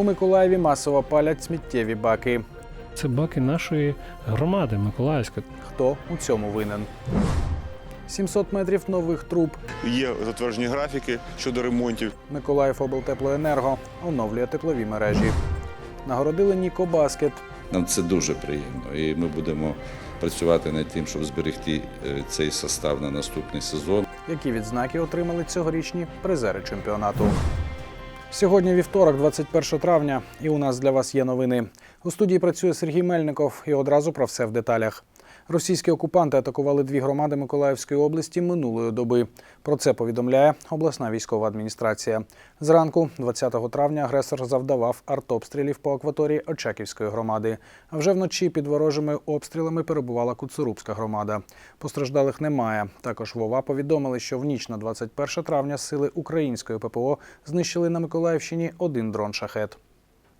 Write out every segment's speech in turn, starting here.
У Миколаєві масово палять сміттєві баки. Це баки нашої громади Миколаївської. Хто у цьому винен? 700 метрів нових труб. Є затверджені графіки щодо ремонтів. Миколаїв облтеплоенерго оновлює теплові мережі. Нагородили Ніко Баскет. Нам це дуже приємно, і ми будемо працювати над тим, щоб зберегти е, цей состав на наступний сезон. Які відзнаки отримали цьогорічні призери чемпіонату. Сьогодні вівторок, 21 травня, і у нас для вас є новини. У студії працює Сергій Мельников і одразу про все в деталях. Російські окупанти атакували дві громади Миколаївської області минулої доби. Про це повідомляє обласна військова адміністрація. Зранку, 20 травня, агресор завдавав артобстрілів по акваторії Очаківської громади. А вже вночі під ворожими обстрілами перебувала Куцурубська громада. Постраждалих немає. Також Вова повідомили, що в ніч на 21 травня сили української ППО знищили на Миколаївщині один дрон шахет.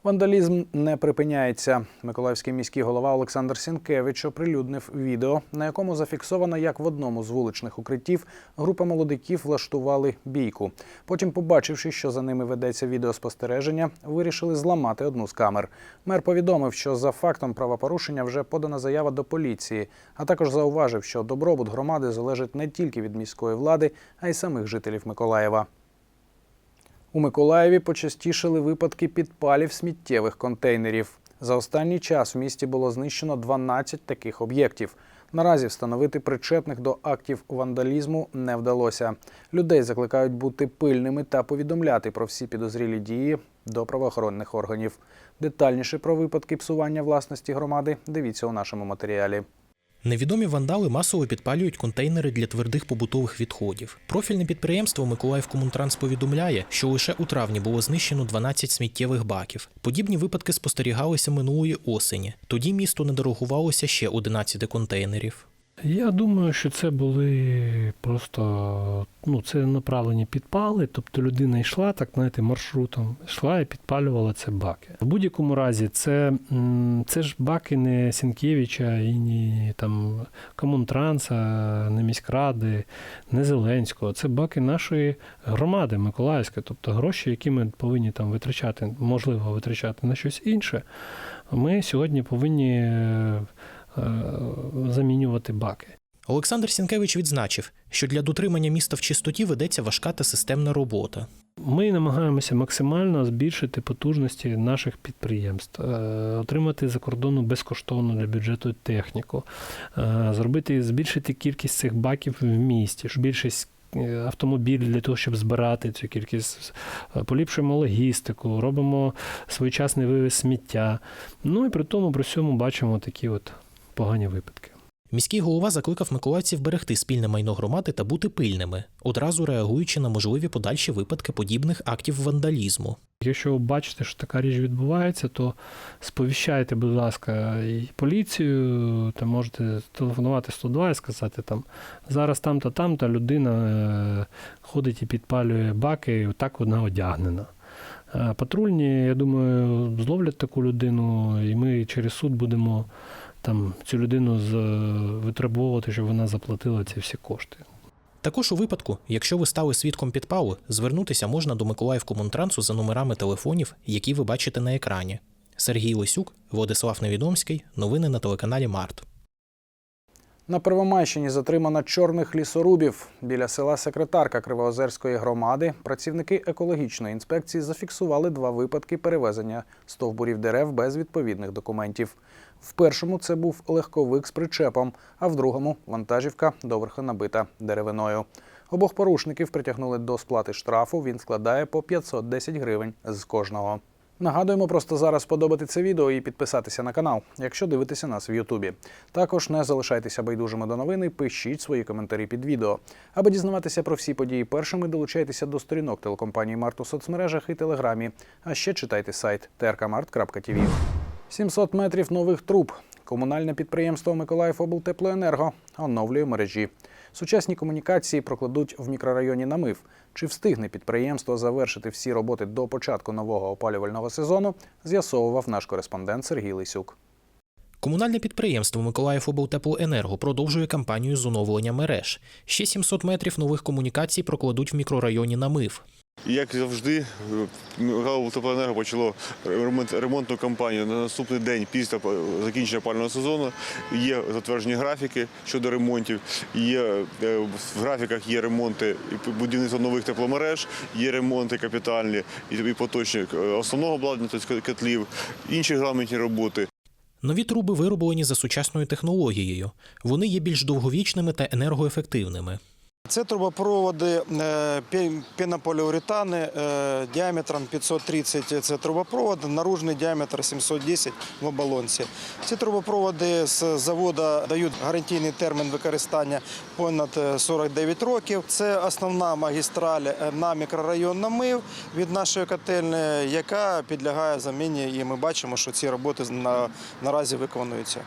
Вандалізм не припиняється. Миколаївський міський голова Олександр Сінкевич оприлюднив відео, на якому зафіксовано, як в одному з вуличних укриттів група молодиків влаштували бійку. Потім, побачивши, що за ними ведеться відеоспостереження, вирішили зламати одну з камер. Мер повідомив, що за фактом правопорушення вже подана заява до поліції, а також зауважив, що добробут громади залежить не тільки від міської влади, а й самих жителів Миколаєва. У Миколаєві почастішили випадки підпалів сміттєвих контейнерів. За останній час в місті було знищено 12 таких об'єктів. Наразі встановити причетних до актів вандалізму не вдалося. Людей закликають бути пильними та повідомляти про всі підозрілі дії до правоохоронних органів. Детальніше про випадки псування власності громади дивіться у нашому матеріалі. Невідомі вандали масово підпалюють контейнери для твердих побутових відходів. Профільне підприємство Миколаївкомунтранс повідомляє, що лише у травні було знищено 12 сміттєвих баків. Подібні випадки спостерігалися минулої осені. Тоді місто не дорогувалося ще 11 контейнерів. Я думаю, що це були просто ну, це направлені підпали. Тобто людина йшла, так знаєте, маршрутом, йшла і підпалювала це баки. В будь-якому разі, це, це ж баки не Сінкевича і ні там Комунтранса, не міськради, не Зеленського. Це баки нашої громади Миколаївської. Тобто гроші, які ми повинні там витрачати, можливо, витрачати на щось інше. Ми сьогодні повинні. Е, замінювати баки. Олександр Сінкевич відзначив, що для дотримання міста в чистоті ведеться важка та системна робота. Ми намагаємося максимально збільшити потужності наших підприємств, е, отримати за кордону безкоштовно для бюджету техніку, е, зробити збільшити кількість цих баків в місті, більшість автомобілів для того, щоб збирати цю кількість, поліпшуємо логістику, робимо своєчасний вивіз сміття. Ну і при тому при всьому бачимо такі от погані випадки. Міський голова закликав миколаївців берегти спільне майно громади та бути пильними, одразу реагуючи на можливі подальші випадки подібних актів вандалізму. Якщо ви бачите, що така річ відбувається, то сповіщайте, будь ласка, і поліцію, та можете телефонувати 102 і сказати там зараз там-то, там-то людина е, ходить і підпалює баки, і так вона одягнена. Е, Патрульні, я думаю, зловлять таку людину, і ми через суд будемо там цю людину з- витребовувати, щоб вона заплатила ці всі кошти. Також у випадку, якщо ви стали свідком підпалу, звернутися можна до Миколаївкомунтрансу за номерами телефонів, які ви бачите на екрані. Сергій Лисюк, Владислав Невідомський. Новини на телеканалі Март. На Первомайщині затримано чорних лісорубів. Біля села Секретарка Кривоозерської громади працівники екологічної інспекції зафіксували два випадки перевезення стовбурів дерев без відповідних документів. В першому це був легковик з причепом, а в другому вантажівка доверху набита деревиною. Обох порушників притягнули до сплати штрафу. Він складає по 510 гривень з кожного. Нагадуємо просто зараз подобати це відео і підписатися на канал, якщо дивитеся нас в Ютубі. Також не залишайтеся байдужими до новини, пишіть свої коментарі під відео. Аби дізнаватися про всі події першими, долучайтеся до сторінок телекомпанії Март у соцмережах і Телеграмі. А ще читайте сайт trkmart.tv. 700 метрів нових труб. Комунальне підприємство Миколаїв облтеплоенерго оновлює мережі. Сучасні комунікації прокладуть в мікрорайоні Намив. Чи встигне підприємство завершити всі роботи до початку нового опалювального сезону, з'ясовував наш кореспондент Сергій Лисюк. Комунальне підприємство Миколаївоблтеплоенерго продовжує кампанію з оновлення мереж. Ще 700 метрів нових комунікацій прокладуть в мікрорайоні Намив. Як завжди, Галу Теплоенерго почало ремонт, ремонтну кампанію на наступний день після закінчення опалювального сезону. Є затверджені графіки щодо ремонтів. Є е, в графіках є ремонти і будівництво нових тепломереж, є ремонти капітальні і поточні е, основного обладнання, котлів, інші регламентні роботи. Нові труби вироблені за сучасною технологією. Вони є більш довговічними та енергоефективними. Це трубопроводи е, пенополіуретани е, діаметром 530 це трубопровод, наружний діаметр 710 в оболонці. Ці трубопроводи з заводу дають гарантійний термін використання понад е, 49 років. Це основна магістраль е, на мікрорайон Намив від нашої котельні, яка підлягає заміні, і ми бачимо, що ці роботи наразі виконуються.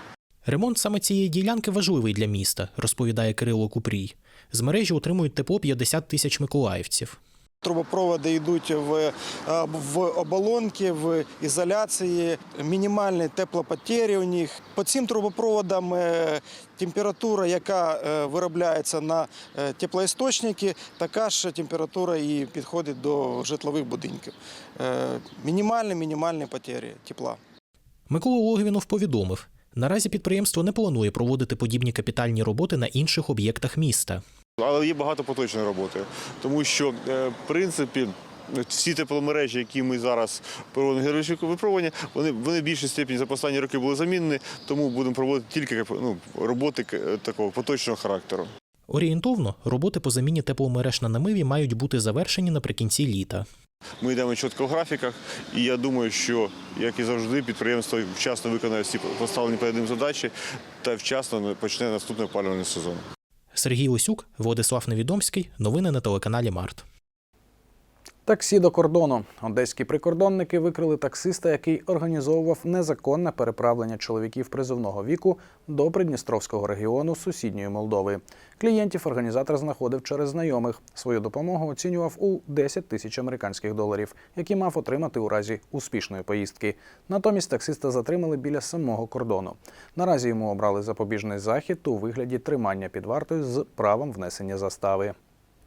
Ремонт саме цієї ділянки важливий для міста, розповідає Кирило Купрій. З мережі отримують тепло 50 тисяч миколаївців. Трубопроводи йдуть в, е, в оболонки, в ізоляції, мінімальні теплопотері у них. По цим трубопроводам е, температура, яка е, виробляється на теплоісточники, така ж температура і підходить до житлових будинків. Мінімальні мінімальні потері тепла. Микола Логвінов повідомив, наразі підприємство не планує проводити подібні капітальні роботи на інших об'єктах міста. Але є багато поточної роботи, тому що е, в принципі. Всі тепломережі, які ми зараз проводимо героїчне випробування, вони, вони в більшій степені за останні роки були замінені, тому будемо проводити тільки ну, роботи е, такого поточного характеру. Орієнтовно, роботи по заміні тепломереж на намиві мають бути завершені наприкінці літа. Ми йдемо чітко в графіках, і я думаю, що, як і завжди, підприємство вчасно виконає всі поставлені перед ним задачі та вчасно почне наступний опалювальний сезон. Сергій Лисюк, Владислав Невідомський. Новини на телеканалі Март. Таксі до кордону. Одеські прикордонники викрили таксиста, який організовував незаконне переправлення чоловіків призовного віку до Придністровського регіону сусідньої Молдови. Клієнтів організатор знаходив через знайомих. Свою допомогу оцінював у 10 тисяч американських доларів, які мав отримати у разі успішної поїздки. Натомість таксиста затримали біля самого кордону. Наразі йому обрали запобіжний захід у вигляді тримання під вартою з правом внесення застави.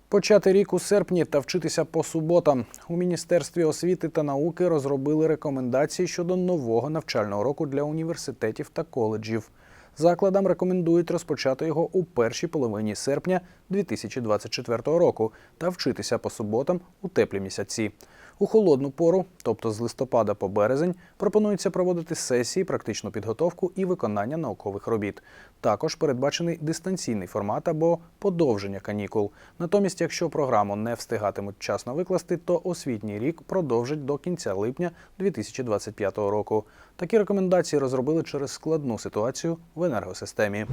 Почати рік у серпні та вчитися по суботам. У Міністерстві освіти та науки розробили рекомендації щодо нового навчального року для університетів та коледжів. Закладам рекомендують розпочати його у першій половині серпня 2024 року та вчитися по суботам у теплі місяці. У холодну пору, тобто з листопада по березень, пропонується проводити сесії, практичну підготовку і виконання наукових робіт. Також передбачений дистанційний формат або подовження канікул. Натомість, якщо програму не встигатимуть вчасно викласти, то освітній рік продовжать до кінця липня 2025 року. Такі рекомендації розробили через складну ситуацію в енергосистемі.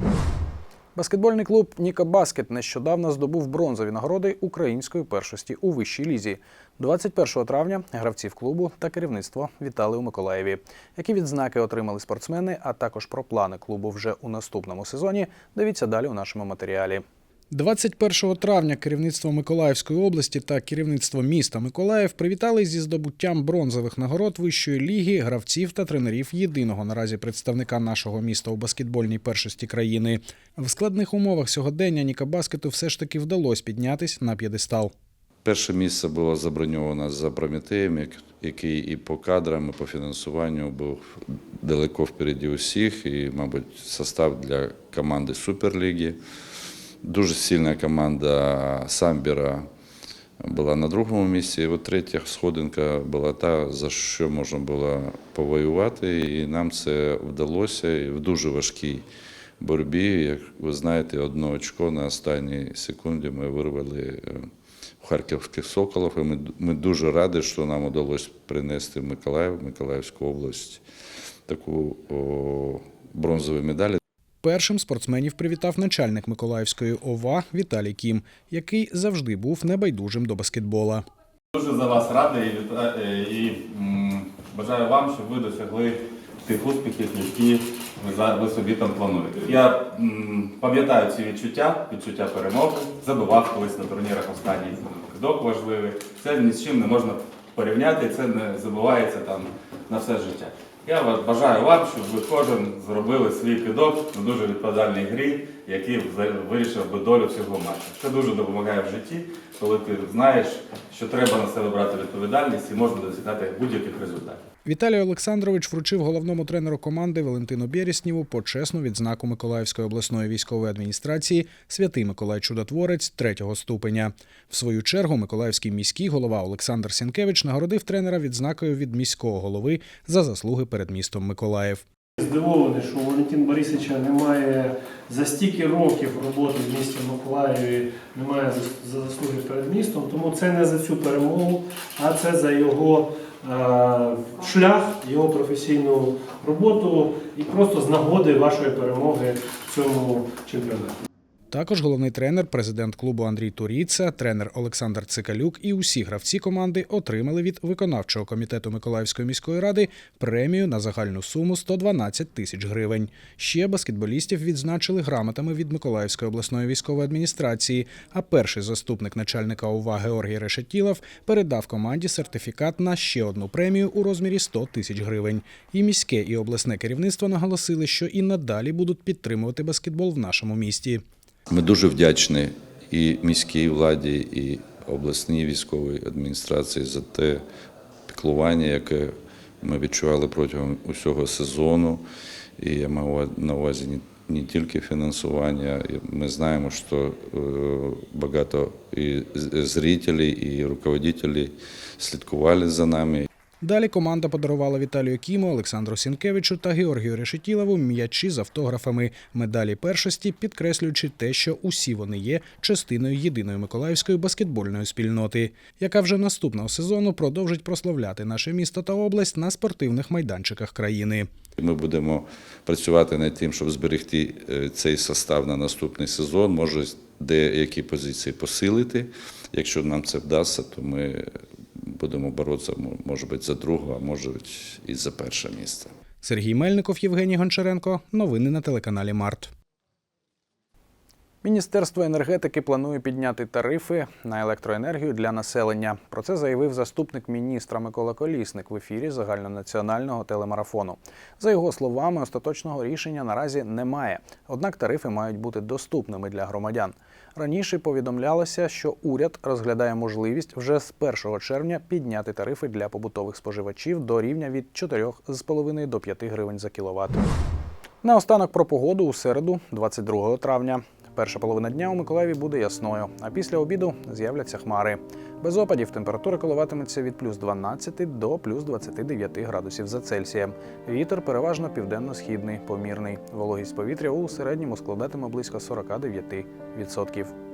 Баскетбольний клуб Ніка Баскет нещодавно здобув бронзові нагороди української першості у вищій лізі. 21 травня гравців клубу та керівництво вітали у Миколаєві. Які відзнаки отримали спортсмени, а також про плани клубу вже у наступному сезоні. Дивіться далі у нашому матеріалі. 21 травня керівництво Миколаївської області та керівництво міста Миколаїв привітали зі здобуттям бронзових нагород вищої ліги гравців та тренерів єдиного наразі представника нашого міста у баскетбольній першості країни. В складних умовах сьогодення Ніка Баскету все ж таки вдалося піднятись на п'єдестал. Перше місце було заброньовано за Прометеєм, як- який і по кадрам, і по фінансуванню був далеко впереді усіх, і, мабуть, состав для команди Суперліги. Дуже сильна команда Самбіра була на другому місці. І от третя сходинка була та, за що можна було повоювати. І нам це вдалося і в дуже важкій боротьбі. Як ви знаєте, одне очко на останній секунді ми вирвали е, в харківських соколів. І ми, ми дуже раді, що нам вдалося принести в Миколаїв, Миколаївську область, таку о, бронзову медаль. Першим спортсменів привітав начальник Миколаївської ОВА Віталій Кім, який завжди був небайдужим до баскетбола. Дуже за вас радий і, е, бажаю вам, щоб ви досягли тих успіхів, які ви, собі там плануєте. Я пам'ятаю ці відчуття, відчуття перемоги, забивав колись на турнірах останній кидок важливий. Це ні з чим не можна порівняти, це не забувається там на все життя. Я бажаю вам, щоб ви кожен зробили свій кидок на дуже відповідальній грі, який вирішив би долю цього матчу. Це дуже допомагає в житті, коли ти знаєш, що треба на себе брати відповідальність і можна досягати будь-яких результатів. Віталій Олександрович вручив головному тренеру команди Валентину Беріснєву почесну відзнаку Миколаївської обласної військової адміністрації Святий Миколай Чудотворець третього ступеня. В свою чергу Миколаївський міський голова Олександр Сінкевич нагородив тренера відзнакою від міського голови за заслуги перед містом Миколаїв. Здивований, що у Валентина Борисовича немає за стільки років роботи в місті Миколаєві, немає за заслуги перед містом. Тому це не за цю перемогу, а це за його е, шлях, його професійну роботу і просто з нагоди вашої перемоги в цьому чемпіонаті. Також головний тренер, президент клубу Андрій Туріца, тренер Олександр Цикалюк і усі гравці команди отримали від виконавчого комітету Миколаївської міської ради премію на загальну суму 112 тисяч гривень. Ще баскетболістів відзначили грамотами від Миколаївської обласної військової адміністрації. А перший заступник начальника ОВА Георгій Решетілов передав команді сертифікат на ще одну премію у розмірі 100 тисяч гривень. І міське і обласне керівництво наголосили, що і надалі будуть підтримувати баскетбол в нашому місті. Ми дуже вдячні і міській владі, і обласній військовій адміністрації за те піклування, яке ми відчували протягом усього сезону. І я маю на увазі не, тільки фінансування. Ми знаємо, що е, багато і зрителів, і руководителів слідкували за нами. Далі команда подарувала Віталію Кіму, Олександру Сінкевичу та Георгію Решетілову м'ячі з автографами медалі першості, підкреслюючи те, що усі вони є частиною єдиної миколаївської баскетбольної спільноти, яка вже наступного сезону продовжить прославляти наше місто та область на спортивних майданчиках країни. Ми будемо працювати над тим, щоб зберегти е, цей состав на наступний сезон. Може, деякі позиції посилити. Якщо нам це вдасться, то ми будемо боротися, може бути, за друге, а може і за перше місце. Сергій Мельников, Євгеній Гончаренко. Новини на телеканалі Март. Міністерство енергетики планує підняти тарифи на електроенергію для населення. Про це заявив заступник міністра Микола Колісник в ефірі загальнонаціонального телемарафону. За його словами, остаточного рішення наразі немає. Однак тарифи мають бути доступними для громадян. Раніше повідомлялося, що уряд розглядає можливість вже з 1 червня підняти тарифи для побутових споживачів до рівня від 4,5 до 5 гривень за кіловат. Наостанок про погоду у середу, 22 травня. Перша половина дня у Миколаєві буде ясною, а після обіду з'являться хмари. Без опадів температура коливатиметься від плюс 12 до плюс 29 градусів за Цельсієм. Вітер переважно південно-східний, помірний. Вологість повітря у середньому складатиме близько 49%.